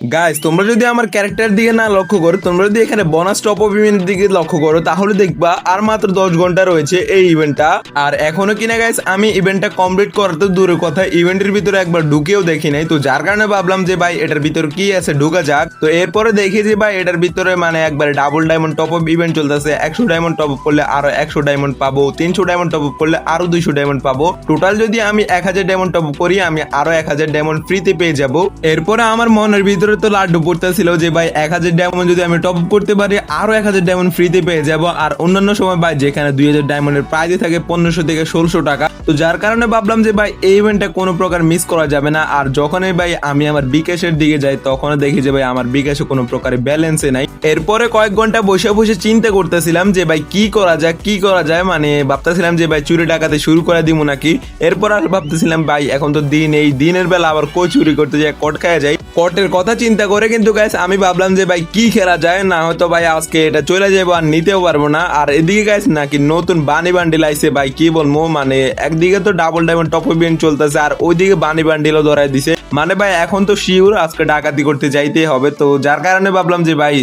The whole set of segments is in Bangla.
গাইস তোমরা যদি আমার ক্যারেক্টার দিকে না লক্ষ্য করো, তোমরা যদি এখানে বোনাস টপ অফ ইভেন্টের দিকে লক্ষ্য করো, তাহলে দেখবা আর মাত্র দশ ঘণ্টা রয়েছে এই ইভেন্টটা আর এখনও কিনা গাইস আমি ইভেন্টটা কমপ্লিট করার তো দূরের কথা ইভেন্টের ভিতরে একবার ঢুকেও দেখি নাই। তো যার কারণে ভাবলাম যে ভাই, এটার ভিতরে কি আছে, ঢুকা যাক। তো এরপরে দেখি যে ভাই, এটার ভিতরে মানে একবার double diamond top up event চলতেছে। একশো ডায়মন্ড টপ আপ করলে আরও একশো ডায়মন্ড পাবো, তিনশো ডায়মন্ড টপ আপ করলে আরও দুইশো ডায়মন্ড পাবো। টোটাল যদি আমি এক হাজার ডায়মন্ড টপ আপ করি, আমি আরও এক হাজার ডায়মন্ড ফ্রিতে পেয়ে যাব। এরপরে আমার মনের ভিতরে তো লাড্ডু পড়তেছিল যে ভাই এক হাজার ডায়মন্ড যদি আমি টপ করতে পারি, আরও এক হাজার ডায়মন্ড ফ্রিতে পেয়ে যাব। আর অন্যান্য সময় ভাই যেখানে দুই হাজার ডায়মন্ডের প্রাইজে থাকে পনেরোশো থেকে ষোলোশো টাকা। তো যার কারণে ভাবলাম যে ভাই এই ইভেন্টটা কোনো প্রকার মিস করা যাবে না। আর যখনই ভাই আমি আমার বিকাশের দিকে যাই তখন দেখি যে ভাই আমার বিকাশে কোনো প্রকারে ব্যালেন্সে নাই। এরপরে কয়েক ঘণ্টা বসে বসে চিন্তা করতেছিলাম যে ভাই কি করা যায়, কি করা যায়? মানে ভাবতেছিলাম যে ভাই চুরি ডাকাতে শুরু করে দিব নাকি? এরপর আর ভাবতেছিলাম, ভাই এখন তো দিন, এই দিনের বেলা আবার কই চুরি করতে যাই কট যায় কটের কথা চিন্তা করে কিন্তু গাইস আমি ভাবলাম যে ভাই কি খেলা যায়? না হয়তো ভাই আজকে এটা চলে যাব আর নিতেও পারব না। আর এদিকে গাইস নাকি নতুন বানি বান্ডিল আইছে ভাই, কি বলব? মানে একদিকে তো ডাবল ডায়মন্ড টপ ইভেন্ট চলতেছে, আর ওইদিকে বানি বান্ডিলও ধরাই দিছে। মানে ভাই, এখন তো শিওর আজকে ডাকাতি করতে যাইতেই হবে। তো যার কারণে ভাবলাম যে ভাই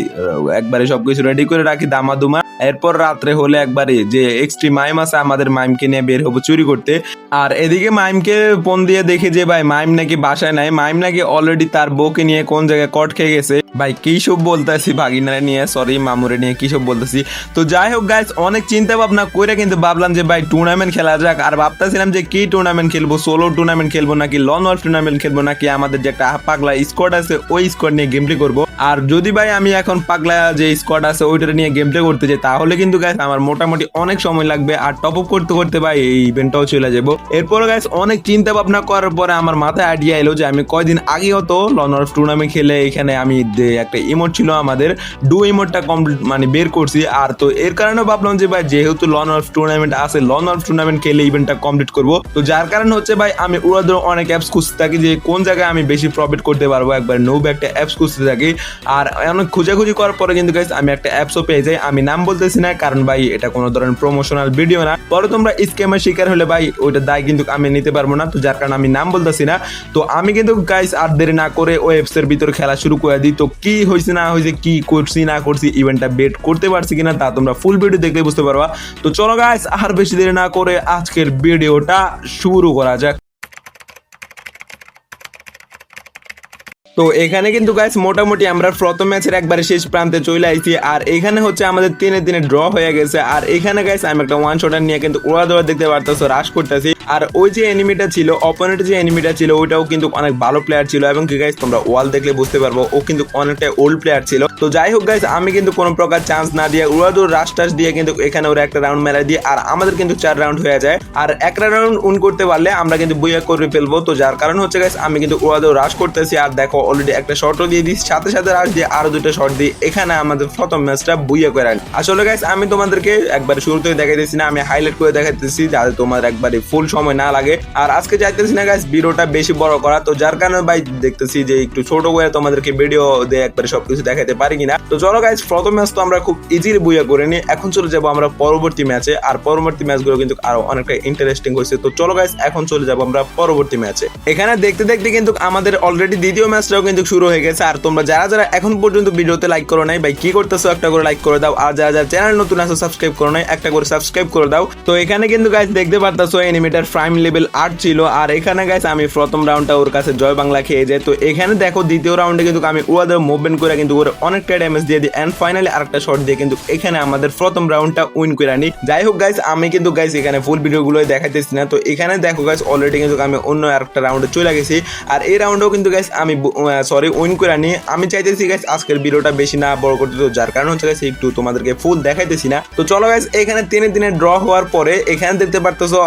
একবারে সবকিছু রেডি করে রাখি দামা দুমা এরপর রাত্রে হলে একবারে যে এক্সট্রি মাইম আছে, আমাদের মাইমকে নিয়ে বের হব চুরি করতে। আর এদিকে মাইমকে ফোন দিয়ে দেখে যে, ভাই, মাইম নাকি বাসায় নাই। মাইম নাকি অলরেডি তার বউকে নিয়ে কোন জায়গায় কট খেয়ে গেছে। ভাই, কি সব বলতেছি ভাগিনারে নিয়ে? সরি মামুরে নিয়ে কি সব বলতেছি? তো যাই হোক গাইস অনেক চিন্তা ভাবনা করে কিন্তু ভাবলাম যে ভাই টুর্নামেন্ট খেলা যাক। আর ভাবতেছিলাম যে কি টুর্নামেন্ট খেলব? সোলো টুর্নামেন্ট খেলব নাকি লন ওয়াল টুর্নামেন্ট খেলব নাকি আমাদের যে একটা পাগলা স্কোয়াড আছে, ওই স্কোয়াড নিয়ে গেমটি করব? আর যদি ভাই আমি এখন পাগলা যে স্কোয়াড আছে ওইটা নিয়ে গেম প্লে করতে যাই, তাহলে কিন্তু গাইস আমার মোটামুটি অনেক সময় লাগবে। আর টপ আপ করতে করতে ভাই এই ইভেন্টটাও চলে যাব। এরপর গাইস অনেক চিন্তা ভাবনা করার পরে আমার মাথায় আইডিয়া এলো যে আমি কয়দিন আগে হতো লন অফ টুর্নামেন্ট খেলে এখানে আমি একটা ইমোট ছিল আমাদের। ডু ইমোটটা কমপ্লিট মানে বের করছি। আর তো এর কারণে ভাবলাম যে, ভাই, যেহেতু লন অফ টুর্নামেন্ট আছে লন অফ টুর্নামেন্ট খেলে ইভেন্টটা কমপ্লিট করব। তো যার কারণে হচ্ছে, ভাই, আমি উড়াদৌড় অনেক অ্যাপস খুঁজতে থাকি যে, কোন জায়গায় আমি বেশি প্রফিট করতে পারব। একবার নোব একটা অ্যাপস খুঁজতে থাকি। আর অনেক খোঁজাখুঁজি করার পরে কিন্তু গাইস আমি একটা অ্যাপসও পেয়ে যাই। আমি নাম বলতেছি না, কারণ, ভাই, এটা কোনো ধরনের প্রমোশনাল ভিডিও না। পরে তোমরা স্ক্যামের শিকার হলে, ভাই, ওইটা দায় কিন্তু আমি নিতে পারব না। তো যার কারণে আমি নাম বলতেছি না। তো আমি কিন্তু গাইস আর দেরি না করে ওই অ্যাপসের ভিতরে খেলা শুরু করে দিই। তো কি হয়েছে, না হয়েছে, কি করছি, না করছি ইভেন্টটা বেট করতে পারছি কিনা তা তোমরা ফুল ভিডিও দেখলে বুঝতে পারবা। তো চলো গাইস আর বেশি দেরি না করে আজকের ভিডিওটা শুরু করা যাক। তো এখানে কিন্তু গাইস মোটামুটি আমরা প্রথম ম্যাচের একবারে শেষ প্রান্তে চলে আইছি। আর এখানে হচ্ছে আমাদের তিনে দিনে ড্র হয়ে গেছে। আর এখানে গাইস আমি একটা ওয়ান শটার নিয়ে কিন্তু ওড়া দৌড়া দেখতে পারতেছো রাশ করতেছি। আর ওই যে এনিমিটা ছিল অপোনেন্ট যে এনিমিটা ছিল, ওইটাও কিন্তু অনেক ভালো প্লেয়ার ছিল। এবং কি গাইস তোমরা ওয়াল দেখলে বুঝতে পারব, ও কিন্তু অনেকটা ওল্ড প্লেয়ার ছিল। তো যাই হোক গাইস আমি কিন্তু কোনো প্রকার চান্স না দিয়ে উড়া দৌড় রাশ টাশ দিয়ে কিন্তু এখানে ওরা একটা রাউন্ড মেরা দিয়ে, আর আমাদের কিন্তু চার রাউন্ড হয়ে যায়। আর একটা রাউন্ড উন করতে পারলে আমরা কিন্তু বইয়া করে ফেলব। তো যার কারণ হচ্ছে গাইস আমি কিন্তু দৌড় রাশ করতেছি। আর দেখো অলরেডি একটা শটও দিয়ে দিই সাথে সাথে রাশ দিয়ে আরও দুটো শর্ট দিই এখানে আমাদের প্রথম ম্যাচটা বুইয়া করে আনি। আসলে গাইস আমি তোমাদেরকে একবার শুরুতে দেখাইতেছি না, আমি হাইলাইট করে দেখাইতেছি যাতে তোমার একবারে ফুল সময় না লাগে। আর আজকে চাইতেছি না গাইস ভিডিওটা বেশি বড় করা, তো যার কারণে ভাই দেখতেছি যে একটু ছোট করে তোমাদেরকে ভিডিও দিয়ে একবারে সবকিছু দেখাতে পারি কিনা। তো চলো গাইস প্রথম ম্যাচ তো আমরা খুব ইজিলি বুইয়া করে নিই। এখন চলে যাব আমরা পরবর্তী ম্যাচে আর পরবর্তী ম্যাচগুলো কিন্তু আরও অনেকটা ইন্টারেস্টিং হয়েছে তো চলো গাইস এখন চলে যাব আমরা পরবর্তী ম্যাচে এখানে দেখতে দেখতে কিন্তু আমাদের অলরেডি দ্বিতীয় ম্যাচটাও কিন্তু শুরু হয়ে গেছে। আর তোমরা যারা যারা এখন পর্যন্ত ভিডিওতে লাইক করো নাই, ভাই, কি করতেছো? একটা করে লাইক করে দাও। আর যারা যারা চ্যানেল নতুন আছে সাবস্ক্রাইব করো নাই, একটা করে সাবস্ক্রাইব করে দাও। তো এখানে কিন্তু গাইস দেখতে পারতাছো এনিমিটার প্রাইম লেভেল আট ছিল। আর এখানে গাইস আমি প্রথম রাউন্ডটা ওর কাছে জয় বাংলা খেয়ে যাই। তো এখানে দেখো, দ্বিতীয় রাউন্ডে কিন্তু আমি ওদের মুভমেন্ট করে কিন্তু ওর অনেকটা ড্যামেজ দিয়ে দিই। এন্ড ফাইনালি আরেকটা শট দিয়ে কিন্তু এখানে আমাদের প্রথম রাউন্ডটা উইন করে আনি। যাই হোক গাইস আমি কিন্তু গাইস এখানে ফুল ভিডিওগুলো দেখাইতেছি না। তো এখানে দেখো গাইস অলরেডি কিন্তু আমি অন্য আরেকটা রাউন্ডে চলে গেছি। আর এই রাউন্ডেও কিন্তু গাইস আমি সরি উইন করে আনি আমি চাইতেছি গাইস আজকের ভিডিওটা বেশি না বড় করতে, তো যার কারণ হচ্ছে গাইস একটু তোমাদেরকে ফুল দেখাইতেছি না। তো চলো গাইস এখানে তিনে দিনে ড্র হওয়ার পরে এখানে দেখতে পারতেছো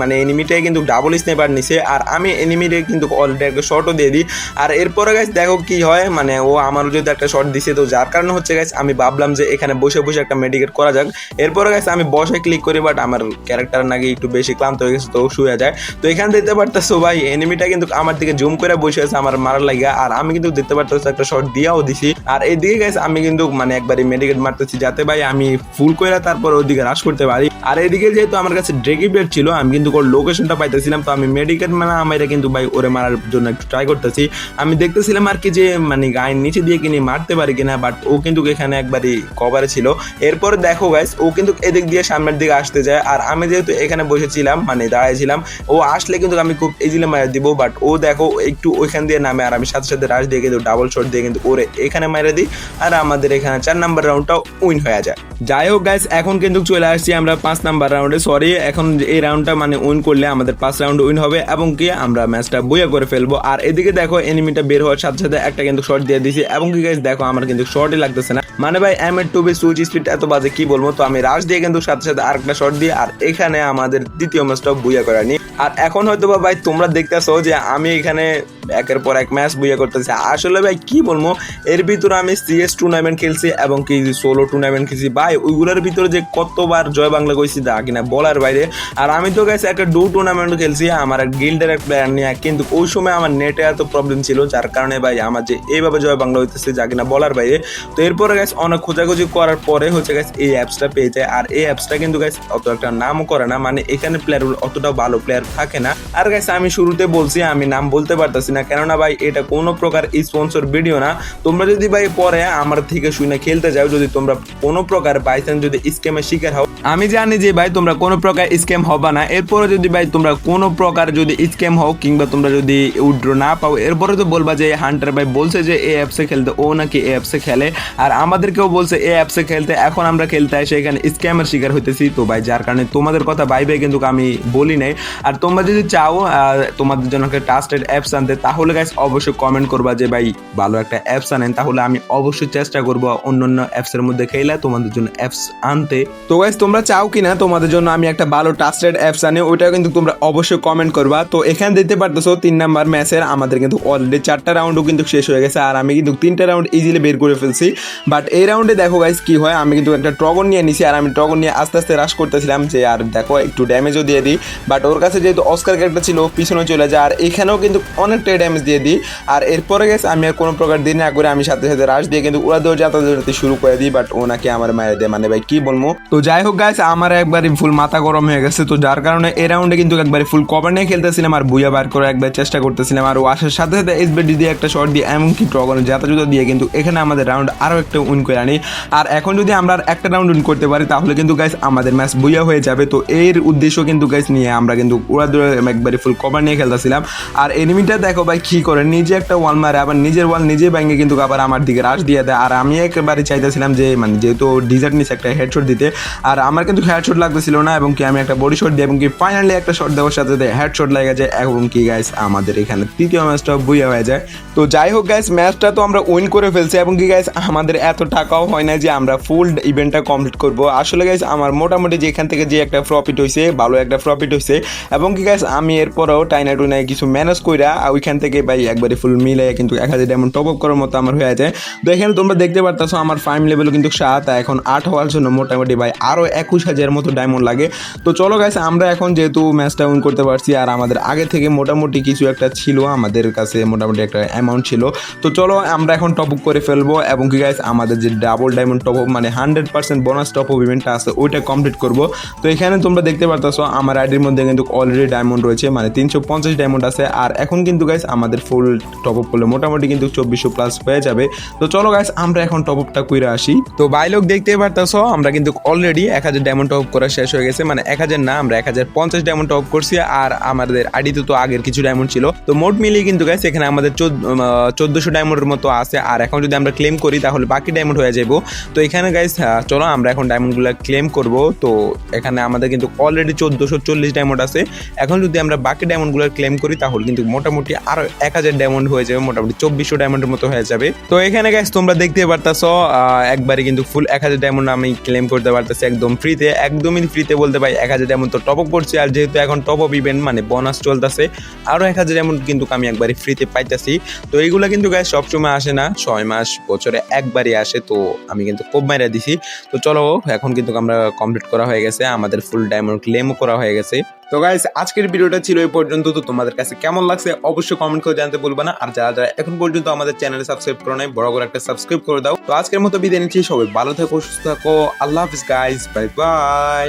মানে এনিমিটাই কিন্তু ডাবল স্নাইপার নিছে, আর আমি এনিমিটে কিন্তু অলরেডি একটা শটও দিয়ে দিই। আর এরপরে গাইস দেখো কি হয় মানে ও আমারও যদি একটা শর্ট দিছে, তো যার কারণে হচ্ছে গাইস আমি ভাবলাম যে এখানে বসে বসে একটা মেডিকেট করা যাক। এরপরে গাইস আমি বসে ক্লিক করি বাট আমার ক্যারেক্টার নাকি একটু বেশি ক্লান্ত হয়ে গেছে, তো শুয়ে যায়। তো এখানে দেখতে পারতেছো ভাই এনিমিটা কিন্তু আমার দিকে জুম করে বসে আছে, আমার মারার লাগা আর আমি কিন্তু দেখতে পারতেছি একটা শর্ট দিয়াও দিছি। আর এইদিকে গেছে আমি কিন্তু মানে একবারই মেডিকেট মারতেছি যাতে ভাই আমি ফুল কইরা তারপর ওদিকে রাশ করতে পারি। আর এদিকে যেহেতু আমার কাছে ড্রেগি বেড ছিল, আমি কিন্তু ওর লোকেশনটা পাইতেছিলাম, তো আমি মেডিকেল মানে আমার কিন্তু ভাই ওরে মারার জন্য একটু ট্রাই করতেছি। আমি দেখতেছিলাম আর কি যে মানে গায়ের নিচে দিয়ে কিনে মারতে পারি কিনা বাট ও কিন্তু এখানে একবারই কভারে ছিল। এরপর দেখো গাইস ও কিন্তু এদিক দিয়ে সামনের দিকে আসতে যায়, আর আমি যেহেতু এখানে বসেছিলাম মানে দাঁড়াইছিলাম, ও আসলে কিন্তু আমি খুব ইজিলি মারা দিব বাট ও দেখো একটু ওইখান দিয়ে নামে, আর আমি সাথে সাথে রাশ দিয়ে কিন্তু ডাবল শট দিয়ে কিন্তু ওরে এখানে মারা দিই, আর আমাদের এখানে চার নাম্বার রাউন্ডটাও উইন হয়ে যায়। যাই হোক গাইস এখন কিন্তু চলে আসছি আমরা পাঁচ নাম্বার রাউন্ডে সরি এখন এই রাউন্ডটা মানে উইন করলে আমাদের পাঁচ রাউন্ড উইন হবে এবং কি আমরা ম্যাচটা বইয়া করে ফেলব। আর এদিকে দেখো এনিমিটা বের হওয়ার সাথে সাথে একটা কিন্তু শর্ট দিয়ে দিয়েছি এবং কি গাইস দেখো, আমার কিন্তু শর্টই লাগতেছে না। মানে ভাই এম এর টু বি সুইচ স্পিড এত বাজে কি বলব? তো আমি রাশ দিয়ে কিন্তু সাথে সাথে আরেকটা শর্ট দিয়ে আর এখানে আমাদের দ্বিতীয় ম্যাচটা বুইয়া করে নি আর এখন হয়তো ভাই, তোমরা দেখতেছো যে আমি এখানে একের পর এক ম্যাচ বুইয়া করতেছি। আসলে ভাই, কি বলব? এর ভিতরে আমি সিএস টুর্নামেন্ট খেলছি এবং কি সোলো টুর্নামেন্ট খেলছি। ভাই, ওইগুলোর ভিতরে যে কতবার জয় বাংলা কইছি দা কিনা বলার বাইরে। আর আমি তো গেছি একটা ডু টুর্নামেন্ট খেলছি, আমার গিল্ডের এক প্লেয়ার নিয়ে। কিন্তু ওই সময় আমার নেটে এত প্রবলেম ছিল, যার কারণে ভাই আমার যে এইভাবে জয় বাংলা হইতেছে, যা কিনা বলার বাইরে। তো এরপরে গেছে অনেক খোঁজাখুঁজি করার পরে হচ্ছে গেছে এই অ্যাপসটা পেয়ে যায়। আর এই অ্যাপসটা কিন্তু গেছে অত একটা নামও করে না। মানে এখানে প্লেয়ার অতটা ভালো প্লেয়ার থাকে না। আর গেছে আমি শুরুতে বলছি, আমি নাম বলতে পারতেছি না, কেননা ভাই, এটা কোনো প্রকার স্পন্সর ভিডিও না। তোমরা যদি ভাই পরে আমার থেকে শুনে খেলতে যাও, যদি তোমরা কোনো প্রকার বাইচান্স যদি স্ক্যামের শিকার হও। আমি জানি যে ভাই, তোমরা কোনো প্রকার স্ক্যাম হবে না। এরপরে যদি ভাই, তোমরা কোনো প্রকার যদি স্ক্যাম হও, কিংবা তোমরা যদি উইড্র না পাও, এরপরে তো বলবা যে হান্টার ভাই বলছে যে এই অ্যাপসে খেলতে, ও নাকি এই অ্যাপসে খেলে। আর আমাদেরকেও বলছে এই অ্যাপসে খেলতে, এখন আমরা খেলতে আসে এখানে স্ক্যামের শিকার হইতেছি তো ভাই, যার কারণে তোমাদের কথা ভাইবে কিন্তু আমি বলি নাই। আর তোমরা যদি চাও তোমাদের জন্য একটা ট্রাস্টেড অ্যাপস আনতে তাহলে গাইস অবশ্যই কমেন্ট করবা যে, ভাই, ভালো একটা অ্যাপস আনেন। তাহলে আমি অবশ্যই চেষ্টা করব অন্য অন্য অ্যাপসের মধ্যে খেলে তোমাদের জন্য অ্যাপস আনতে। তো গাইস তোমরা চাও কিনা? তোমাদের জন্য আমি একটা ভালো ট্রাস্টেড অ্যাপস আনি, ওইটাও কিন্তু তোমরা অবশ্যই কমেন্ট করবা। তো এখানে দিতে পারতেছো, তিন নাম্বার ম্যাচের আমাদের কিন্তু অলরেডি চারটা রাউন্ডও কিন্তু শেষ হয়ে গেছে, আর আমি কিন্তু তিনটা রাউন্ড ইজিলি বের করে ফেলছি। বাট এই রাউন্ডে দেখো গাইস কি হয়? আমি কিন্তু একটা ট্রগন নিয়ে নিছি, আর আমি ট্রগন নিয়ে আস্তে আস্তে রাশ করতেছিলাম যে, আর দেখো, একটু ড্যামেজও দিয়ে দিই। বাট ওর কাছে যেহেতু অস্কার ক্যারেক্টার ছিল পিছনে চলে যায়, আর এখানেও কিন্তু অনেকটাই ড্যামেজ দিয়ে দিই। আর এরপরে গেছে আমি আর কোনো প্রকার দিন না করে আমি সাথে সাথে রাশ দিয়ে কিন্তু ওরা দৌড় যেতে শুরু করে দিই বাট ও নাকি আমার মায়ের দেয়। মানে ভাই, কি বলব? তো যাই হোক গাইস আমার একবারই ফুল মাথা গরম হয়ে গেছে। তো যার কারণে এই রাউন্ডে কিন্তু একবারে ফুল কভার নিয়ে খেলতেছিলাম আর বুয়া বার করে একবার চেষ্টা করতেছিলাম। আর ও আসার সাথে সাথে এসবিডি দিয়ে একটা শট দিয়ে এমনকি ড্রগনের যাতায়াত দিয়ে কিন্তু এখানে আমাদের রাউন্ড আরও একটা উইন করে আনি। আর এখন যদি আমরা আর একটা রাউন্ড উইন করতে পারি, তাহলে কিন্তু গাইস আমাদের ম্যাচ বুয়া হয়ে যাবে। তো এর উদ্দেশ্য কিন্তু গাইস নিয়ে আমরা কিন্তু ওরা দূরে একবারে ফুল কভার নিয়ে খেলতেছিলাম। আর এনিমিটা দেখো ভাই কি করে, নিজে একটা ওয়াল মারে, আবার নিজের ওয়াল নিজে ভেঙে কিন্তু আবার আমার দিকে রাশ দিয়ে দেয়। আর আমি একেবারে চাইতেছিলাম যে মানে যেহেতু ডিজার্ট নিচে একটা হেডশট দিতে, আর আমার কিন্তু হেডশট লাগতেছিল না, এবং কি আমি একটা বডি শট দিই এবং কি ফাইনালি একটা শট দেওয়ার সাথে সাথে হেডশট লেগে যায়, এবং কি গাইস আমাদের এখানে তৃতীয় ম্যাচটা বুইয়া হয়ে যায়। তো যাই হোক গাইস ম্যাচটা তো আমরা উইন করে ফেলছি, এবং কি গাইস আমাদের এত টাকাও হয় না যে আমরা ফুল ইভেন্টটা কমপ্লিট করব। আসলে গাইস আমার মোটামুটি যে এখান থেকে যে একটা প্রফিট হয়েছে ভালো একটা প্রফিট হয়েছে এবং কি গাইস আমি এরপরেও টাইনা টুনায় কিছু ম্যানেজ কইরা, ওইখান থেকে ভাই একবারে ফুল মিলে কিন্তু এক হাজার ডায়মন্ড টপ আপ করার মতো আমার হয়ে আছে। তো এখানে তোমরা দেখতে পারতেছো আমার ফাইম লেভেল কিন্তু সাত এখন আট হওয়ার জন্য মোটামুটি ভাই আরও একুশ হাজারের মতো ডায়মন্ড লাগে। তো চলো গাইস আমরা এখন যেহেতু ম্যাচটা উইন করতে পারছি, আর আমাদের আগে থেকে মোটামুটি কিছু একটা ছিল, আমাদের কাছে মোটামুটি একটা অ্যামাউন্ট ছিল। তো চলো আমরা এখন টপ আপ করে ফেলব, এবং কি গাইস আমাদের যে ডাবল ডায়মন্ড টপ আপ মানে hundred percent bonus top up ইভেন্টটা আছে, ওইটা কমপ্লিট করব। তো এখানে তোমরা দেখতে পারতেছো, আমার আইডির মধ্যে কিন্তু অলরেডি ডায়মন্ড রয়েছে মানে তিনশো পঞ্চাশ ডায়মন্ড আছে, আর এখন কিন্তু গাইস আমাদের ফুল টপ আপ করলে মোটামুটি কিন্তু চব্বিশশো প্লাস হয়ে যাবে। তো চলো গাইস আমরা এখন টপ আপটা কইরা আসি। তো ভাই লোক দেখতেই পারতেছো, আমরা কিন্তু অলরেডি এক হাজার ডায়মন্ড টপ করা শেষ হয়ে গেছে। মানে এক হাজার না, আমরা এক হাজার পঞ্চাশ ডায়মন্ড টপ করছি। আর আমাদের আইডিতে তো আগের কিছু ডায়মন্ড ছিল। তো মোট মিলিয়ে কিন্তু গাইস এখানে আমাদের চোদ্দশো ডায়মন্ডের মতো আছে। আর এখন যদি আমরা ক্লেম করি, তাহলে বাকি ডায়মন্ড হয়ে যাব তো এখানে গাইস চলো আমরা এখন ডায়মন্ডগুলো ক্লেম করব। তো এখানে আমাদের কিন্তু অলরেডি চোদ্দোশো চল্লিশ ডায়মন্ড আছে। এখন যদি আমরা বাকি ডায়মন্ডগুলো ক্লেম করি, তাহলে কিন্তু মোটামুটি আরও এক হাজার ডায়মন্ড হয়ে যাবে, মোটামুটি চব্বিশশো ডায়মন্ডের মতো হয়ে যাবে। তো এখানে গাইস তোমরা দেখতে পারতাছো একবারে কিন্তু ফুল এক হাজার ডায়মন্ড আমি ক্লেম করতে পারতেছি একদম ফ্রিতে একদমই ফ্রিতে বলতে পারি এক হাজার ডায়মন্ড তো টপ আপ করছি, আর যেহেতু এখন টপ আপ ইভেন্ট মানে বোনাস চলতেছে আরও এক হাজার ডায়মন্ড কিন্তু আমি একবারে ফ্রিতে পাইতেছি। তো এইগুলো কিন্তু গাইস সবসময় আসে না, ছয় মাস, বছরে একবারই আসে, তো আমি কিন্তু খুব মাইরা দিছি। তো চলো, এখন কিন্তু আমরা কমপ্লিট করা হয়ে গেছে, আমাদের ফুল ডায়মন্ড ক্লেমও করা হয়ে গেছে। তো গাইস আজকের ভিডিওটা ছিল এই পর্যন্ত। তো তোমাদের কাছে কেমন লাগছে অবশ্যই কমেন্ট করে জানতে বলবে না। আর যারা যারা এখন পর্যন্ত আমাদের চ্যানেল সাবস্ক্রাইব করো নাই, বড় করে একটা সাবস্ক্রাইব করে দাও। তো আজকের মতো বিদায় নিচ্ছি, সবাই ভালো থাকো, সুস্থ থাকো। আল্লাহ হাফিজ গাইস বাই বাই